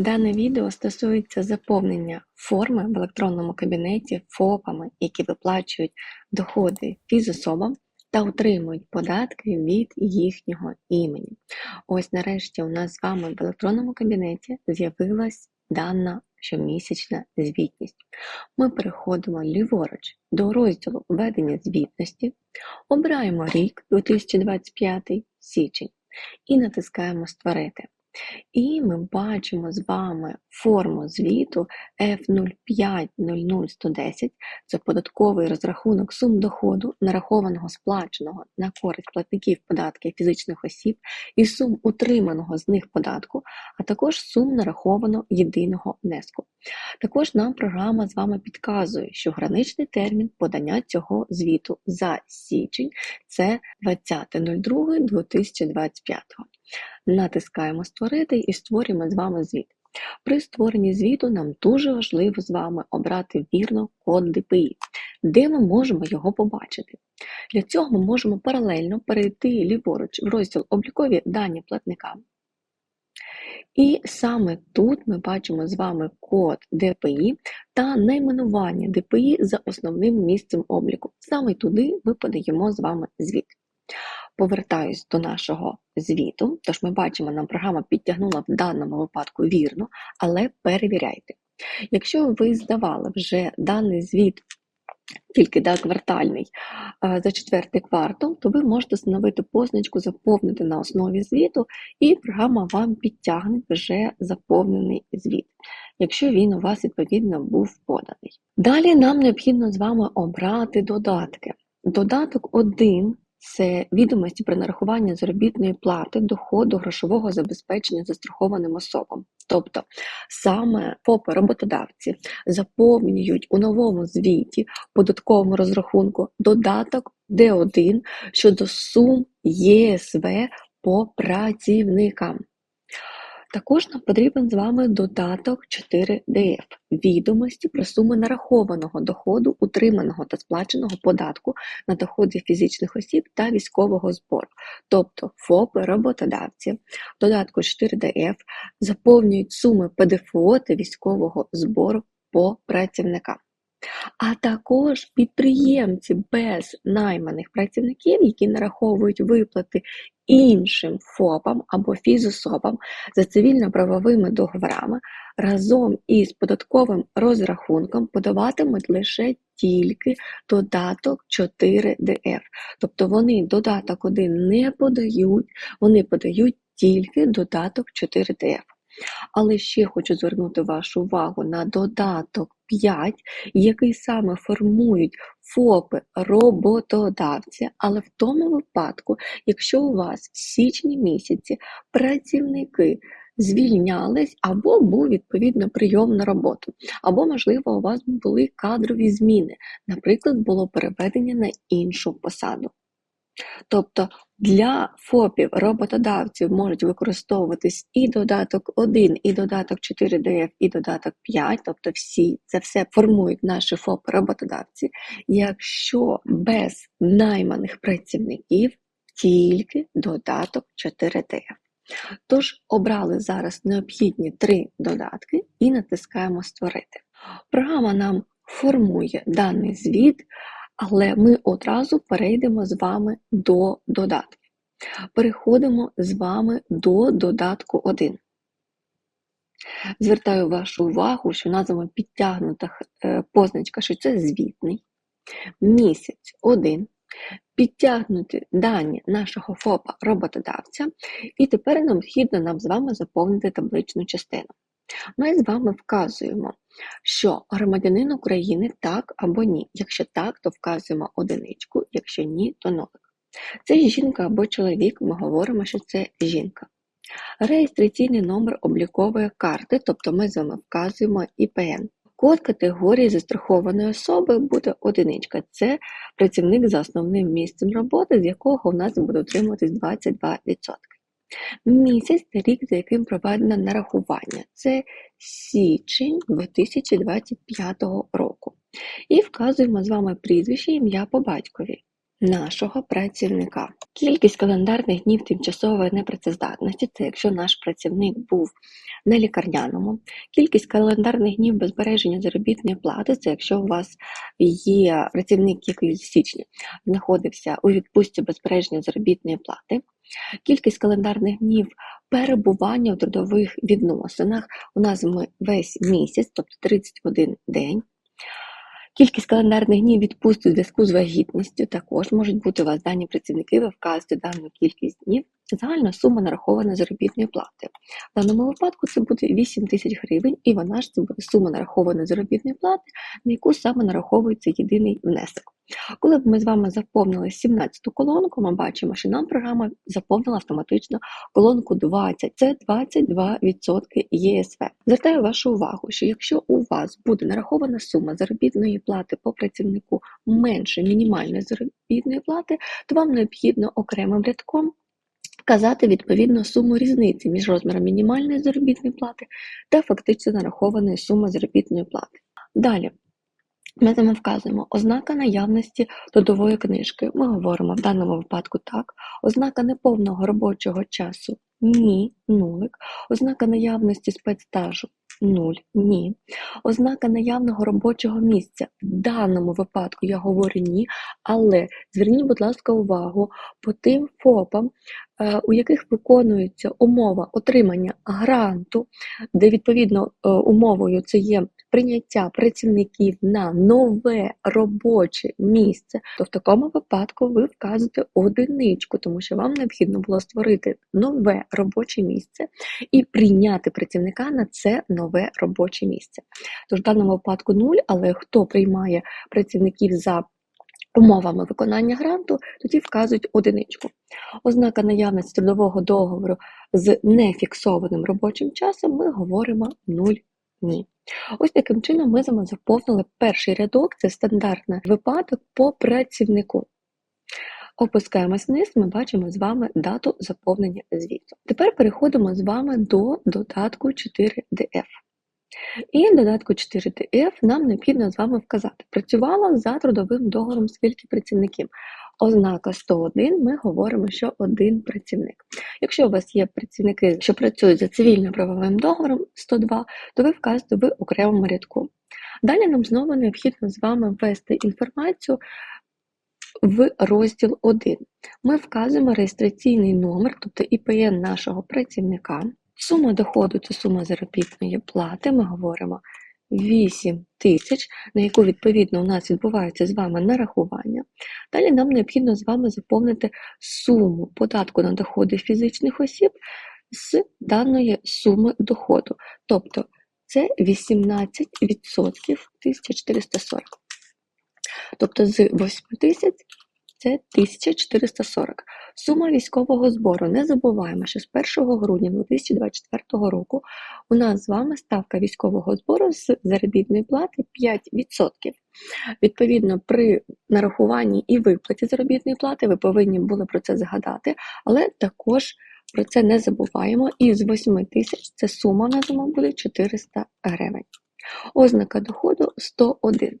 Дане відео стосується заповнення форми в електронному кабінеті ФОПами, які виплачують доходи фізособам та отримують податки від їхнього імені. Ось нарешті у нас з вами в електронному кабінеті з'явилась дана щомісячна звітність. Ми переходимо ліворуч до розділу Введення звітності, обираємо рік 2025 січень і натискаємо Створити. І ми бачимо з вами форму звіту F0500110 це податковий розрахунок сум доходу, нарахованого сплаченого на користь платників податків фізичних осіб і сум утриманого з них податку, а також сум нарахованого єдиного внеску. Також нам програма з вами підказує, що граничний термін подання цього звіту за січень це 20.02.2025. Натискаємо Створити і створюємо з вами звіт. При створенні звіту нам дуже важливо з вами обрати вірно код ДПІ, де ми можемо його побачити. Для цього ми можемо паралельно перейти ліворуч в розділ Облікові дані платника. І саме тут ми бачимо з вами код ДПІ та найменування ДПІ за основним місцем обліку. Саме туди ми подаємо з вами звіт. Повертаюсь до нашого звіту, тож ми бачимо, нам програма підтягнула в даному випадку вірно, але перевіряйте. Якщо ви здавали вже даний звіт тільки да, квартальний за четвертий квартал, то ви можете встановити позначку Заповнити на основі звіту, і програма вам підтягне вже заповнений звіт, якщо він у вас відповідно був поданий. Далі нам необхідно з вами обрати додатки. Додаток 1 це відомості про нарахування заробітної плати, доходу, грошового забезпечення застрахованим особам. Тобто саме ФОПи роботодавці заповнюють у новому звіті податковому розрахунку додаток Д1 щодо сум ЄСВ по працівникам. Також нам потрібен з вами додаток 4ДФ відомості про суми нарахованого доходу, утриманого та сплаченого податку на доходи фізичних осіб та військового збору, тобто ФОПи, роботодавці, додатку 4ДФ заповнюють суми ПДФО та військового збору по працівникам. А також підприємці без найманих працівників, які нараховують виплати іншим ФОПам або фізособам за цивільно-правовими договорами разом із податковим розрахунком подаватимуть лише тільки додаток 4ДФ. Тобто вони додаток 1 не подають, вони подають тільки додаток 4ДФ. Але ще хочу звернути вашу увагу на додаток 5, який саме формують ФОПи роботодавці, але в тому випадку, якщо у вас в січні місяці працівники звільнялись або був відповідно прийом на роботу, або, можливо, у вас були кадрові зміни, наприклад, було переведення на іншу посаду. Тобто для ФОПів роботодавців можуть використовуватись і додаток 1, і додаток 4ДФ, і додаток 5, тобто всі це все формують наші ФОП-роботодавці, якщо без найманих працівників тільки додаток 4ДФ. Тож обрали зараз необхідні три додатки і натискаємо Створити. Програма нам формує даний звіт. Але ми одразу перейдемо з вами до додатків. Переходимо з вами до додатку 1. Звертаю вашу увагу, що назва підтягнута е, позначка, що це звітний. Місяць 1. Підтягнути дані нашого ФОПа роботодавця, і тепер необхідно нам з вами заповнити табличну частину. Ми з вами вказуємо, що громадянин України так або ні. Якщо так, то вказуємо одиничку, якщо ні, то нолик. Це жінка або чоловік, ми говоримо, що це жінка. Реєстраційний номер облікової карти, тобто ми з вами вказуємо ІПН. Код категорії застрахованої особи буде одиничка. Це працівник за основним місцем роботи, з якого у нас буде отримуватись 22%. Місяць та рік, за яким проведено нарахування. Це січень 2025 року. І вказуємо з вами прізвище ім'я по батькові. Нашого працівника. Кількість календарних днів тимчасової непрацездатності це якщо наш працівник був на лікарняному. Кількість календарних днів без збереження заробітної плати це якщо у вас є працівник, який з січня знаходився у відпустці без збереження заробітної плати. Кількість календарних днів перебування в трудових відносинах у нас весь місяць, тобто 31 день. Кількість календарних днів відпусту у зв'язку з вагітністю також можуть бути у вас дані працівники, ви вказуєте дану кількість днів. Загальна сума нарахованої заробітної плати. В даному випадку це буде 8 тисяч гривень, і вона ж це буде сума нарахованої заробітної плати, на яку саме нараховується єдиний внесок. Коли б ми з вами заповнили 17-ту колонку, ми бачимо, що нам програма заповнила автоматично колонку 20. Це 22% ЄСВ. Звертаю вашу увагу, що якщо у вас буде нарахована сума заробітної плати по працівнику менше мінімальної заробітної плати, то вам необхідно окремим рядком вказати відповідно суму різниці між розміром мінімальної заробітної плати та фактично нарахованої суми заробітної плати. Далі. Ми вами вказуємо ознака наявності трудової книжки. Ми говоримо в даному випадку так. Ознака неповного робочого часу ні, нулик. Ознака наявності спецстажу нуль, ні. Ознака наявного робочого місця. В даному випадку я говорю ні, але зверніть, будь ласка, увагу по тим ФОПам, у яких виконується умова отримання гранту, де відповідно е, умовою це є прийняття працівників на нове робоче місце, то в такому випадку ви вказуєте одиничку, тому що вам необхідно було створити нове робоче місце і прийняти працівника на це нове робоче місце. Тож в даному випадку нуль, але хто приймає працівників за Умовами виконання гранту тоді вказують одиничку. Ознака наявності трудового договору з нефіксованим робочим часом ми говоримо 0 ні. Ось таким чином ми з вами заповнили перший рядок, це стандартний випадок по працівнику. Опускаємось вниз, ми бачимо з вами дату заповнення звіту. Тепер переходимо з вами до додатку 4DF. І в додатку 4DF нам необхідно з вами вказати, працювала за трудовим договором скільки працівників. Ознака 101, ми говоримо, що один працівник. Якщо у вас є працівники, що працюють за цивільно-правовим договором 102, то ви вказуєте в окремому рядку. Далі нам знову необхідно з вами ввести інформацію в розділ 1. Ми вказуємо реєстраційний номер, тобто ІПН нашого працівника. Сума доходу це сума заробітної плати. Ми говоримо 8 тисяч, на яку відповідно у нас відбувається з вами нарахування. Далі нам необхідно з вами заповнити суму податку на доходи фізичних осіб з даної суми доходу. Тобто це 18% 1440. Тобто з 8 тисяч це 1440. Сума військового збору. Не забуваємо, що з 1 грудня 2024 року у нас з вами ставка військового збору з заробітної плати 5%. Відповідно, при нарахуванні і виплаті заробітної плати ви повинні були про це згадати, але також про це не забуваємо. І з 8 тисяч це сума на зиму буде 400 гривень. Ознака доходу 101.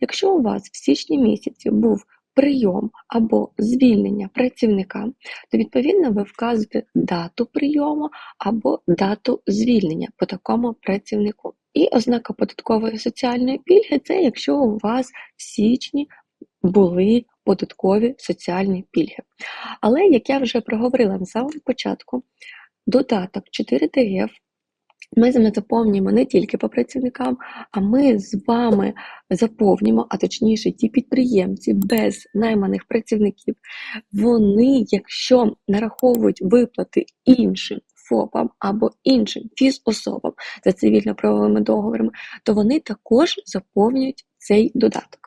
Якщо у вас в січні місяці був прийом або звільнення працівника, то відповідно ви вказуєте дату прийому або дату звільнення по такому працівнику. І ознака податкової соціальної пільги це якщо у вас в січні були податкові соціальні пільги. Але, як я вже проговорила на самому початку, додаток 4ДФ ми з вами заповнюємо не тільки по працівникам, а ми з вами заповнюємо, а точніше, ті підприємці без найманих працівників, вони, якщо нараховують виплати іншим ФОПам або іншим фізособам за цивільно-правовими договорами, то вони також заповнюють цей додаток.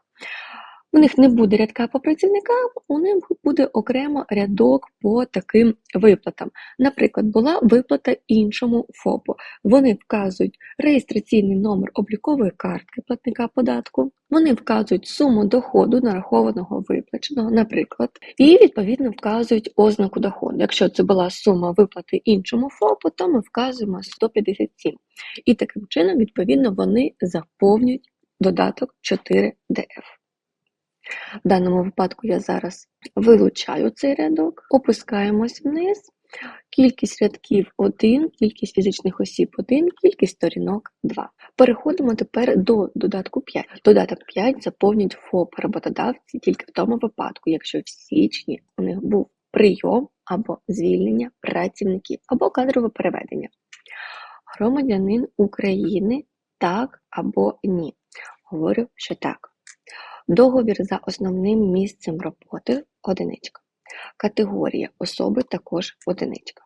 У них не буде рядка по працівникам, у них буде окремо рядок по таким виплатам. Наприклад, була виплата іншому ФОПу. Вони вказують реєстраційний номер облікової картки платника податку, вони вказують суму доходу нарахованого виплаченого, наприклад, і відповідно вказують ознаку доходу. Якщо це була сума виплати іншому ФОПу, то ми вказуємо 157. І таким чином, відповідно, вони заповнюють додаток 4ДФ. В даному випадку я зараз вилучаю цей рядок, опускаємось вниз. Кількість рядків 1, кількість фізичних осіб 1, кількість сторінок 2. Переходимо тепер до додатку 5. Додаток 5 заповнюють ФОП роботодавці тільки в тому випадку, якщо в січні у них був прийом або звільнення працівників, або кадрове переведення. Громадянин України так або ні. Говорю, що так. Договір за основним місцем роботи одиничка. Категорія особи також одиничка.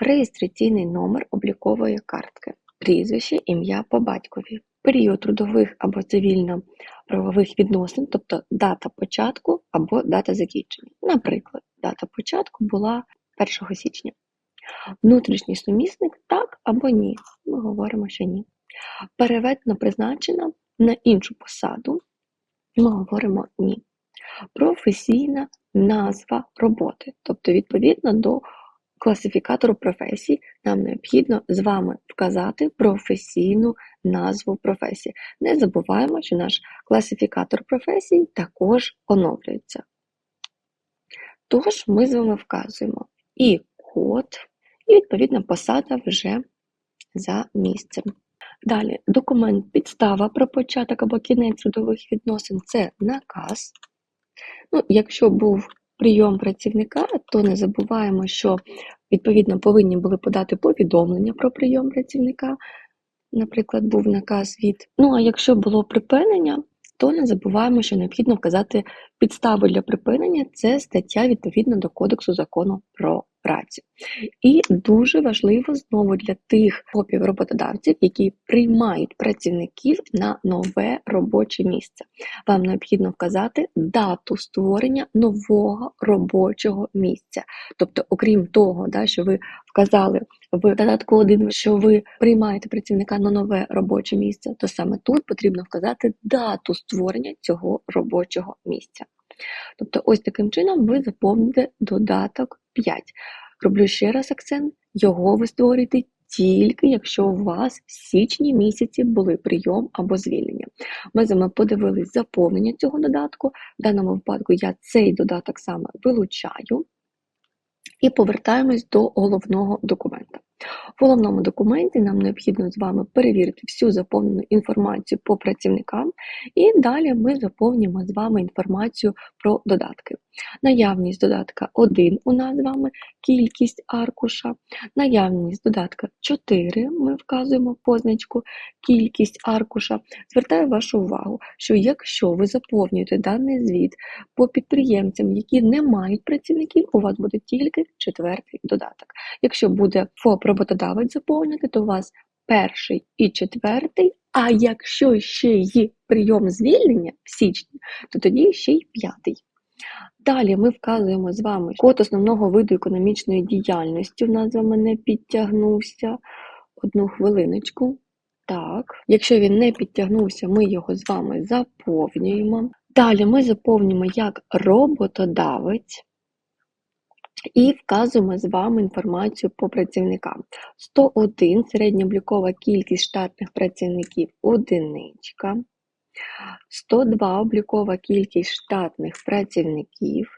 Реєстраційний номер облікової картки. Прізвище, ім'я по батькові. Період трудових або цивільно-правових відносин, тобто дата початку або дата закінчення. Наприклад, дата початку була 1 січня. Внутрішній сумісник так або ні. Ми говоримо, що ні. Переведено призначена на іншу посаду. Ми говоримо ні. Професійна назва роботи. Тобто, відповідно до класифікатору професій, нам необхідно з вами вказати професійну назву професії. Не забуваємо, що наш класифікатор професій також оновлюється. Тож, ми з вами вказуємо і код, і відповідно посада вже за місцем. Далі, документ підстава про початок або кінець трудових відносин це наказ. Ну, Якщо був прийом працівника, то не забуваємо, що відповідно повинні були подати повідомлення про прийом працівника. Наприклад, був наказ від. Ну а якщо було припинення, то не забуваємо, що необхідно вказати підставу для припинення це стаття відповідно до Кодексу закону про працю. І дуже важливо знову для тих хопів роботодавців, які приймають працівників на нове робоче місце. Вам необхідно вказати дату створення нового робочого місця. Тобто, окрім того, да, що ви вказали в додатку 1, що ви приймаєте працівника на нове робоче місце, то саме тут потрібно вказати дату створення цього робочого місця. Тобто, ось таким чином ви заповните додаток 5. Роблю ще раз акцент, його ви створюєте тільки якщо у вас в січні місяці були прийом або звільнення. Ми з вами подивились заповнення цього додатку. В даному випадку я цей додаток саме вилучаю і повертаємось до головного документа. В головному документі нам необхідно з вами перевірити всю заповнену інформацію по працівникам, і далі ми заповнюємо з вами інформацію про додатки. Наявність додатка 1 у нас з вами кількість аркуша, наявність додатка 4 ми вказуємо позначку, кількість аркуша. Звертаю вашу увагу, що якщо ви заповнюєте даний звіт по підприємцям, які не мають працівників, у вас буде тільки четвертий додаток. Якщо буде ФОП роботодавець заповнити, то у вас перший і четвертий, а якщо ще є прийом звільнення в січні, то тоді ще й п'ятий. Далі ми вказуємо з вами код основного виду економічної діяльності. У нас з вами не підтягнувся. Одну хвилиночку. Так, якщо він не підтягнувся, ми його з вами заповнюємо. Далі ми заповнюємо як роботодавець. І вказуємо з вами інформацію по працівникам. 101 середньооблікова кількість штатних працівників одиничка. 102 облікова кількість штатних працівників.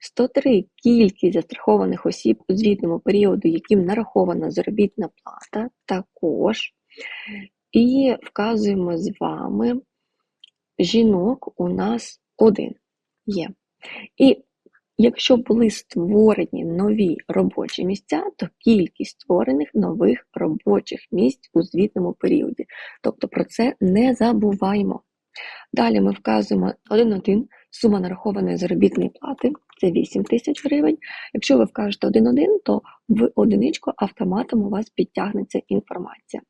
103 кількість застрахованих осіб у звітному періоду, яким нарахована заробітна плата, також. І вказуємо з вами жінок у нас один є. І Якщо були створені нові робочі місця, то кількість створених нових робочих місць у звітному періоді. Тобто про це не забуваємо. Далі ми вказуємо 1.1 сума нарахованої заробітної плати це 8 тисяч гривень. Якщо ви вкажете 1.1, то в одиничку автоматом у вас підтягнеться інформація.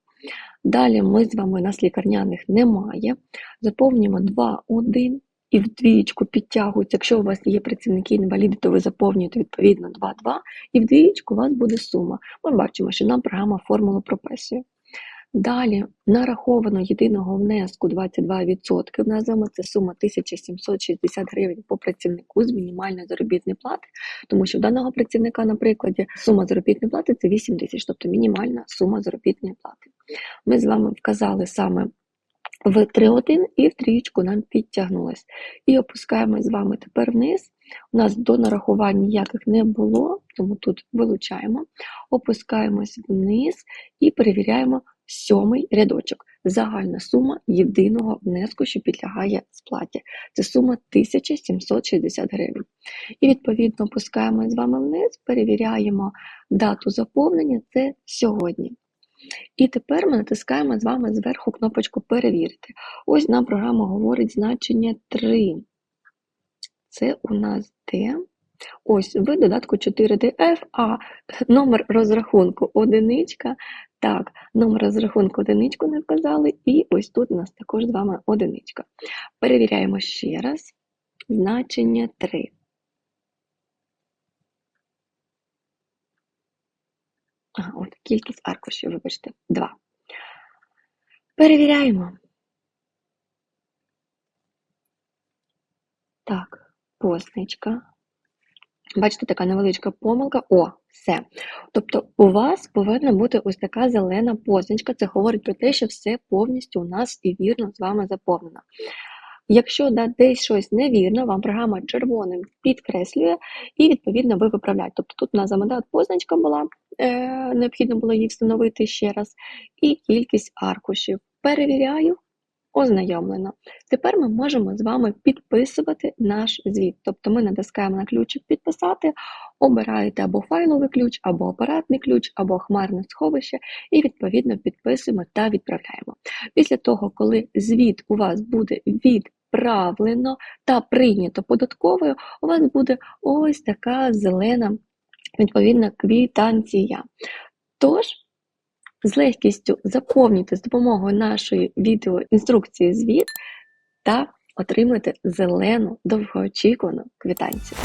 Далі ми з вами нас лікарняних немає. Заповнюємо 2.1 і в двієчку підтягуються. Якщо у вас є працівники інваліди, то ви заповнюєте відповідно 2-2, і в двієчку у вас буде сума. Ми бачимо, що нам програма формулу прописує. Далі нараховано єдиного внеску 22%. В нас з це сума 1760 гривень по працівнику з мінімальної заробітної плати, тому що в даного працівника, на прикладі, сума заробітної плати це 8 тисяч, тобто мінімальна сума заробітної плати. Ми з вами вказали саме в 3.1 і в трієчку нам підтягнулось. І опускаємо з вами тепер вниз. У нас до нарахувань ніяких не було, тому тут вилучаємо, опускаємось вниз і перевіряємо сьомий рядочок. Загальна сума єдиного внеску, що підлягає сплаті. Це сума 1760 гривень. І відповідно опускаємо з вами вниз, перевіряємо дату заповнення це сьогодні. І тепер ми натискаємо з вами зверху кнопочку Перевірити. Ось нам програма говорить значення 3. Це у нас де? Ось в додатку 4DF, а номер розрахунку одиничка. Так, номер розрахунку одиничку не вказали, і ось тут у нас також з вами одиничка. Перевіряємо ще раз. Значення 3. Ага, от кількість аркушів, вибачте, 2. Перевіряємо. Так, позначка. Бачите, така невеличка помилка. О, все. Тобто у вас повинна бути ось така зелена позначка. Це говорить про те, що все повністю у нас і вірно з вами заповнено. Якщо десь щось невірно, вам програма червоним підкреслює, і відповідно ви виправляєте. Тобто тут у нас замедат позначка була, е, необхідно було її встановити ще раз, і кількість аркушів. Перевіряю, ознайомлено. Тепер ми можемо з вами підписувати наш звіт. Тобто ми натискаємо на ключик підписати, обираєте або файловий ключ, або апаратний ключ, або хмарне сховище, і відповідно підписуємо та відправляємо. Після того, коли звіт у вас буде відправлено та прийнято податковою, у вас буде ось така зелена відповідна квітанція. Тож, з легкістю заповнюйте з допомогою нашої відеоінструкції звіт та отримайте зелену довгоочікувану квитанцію.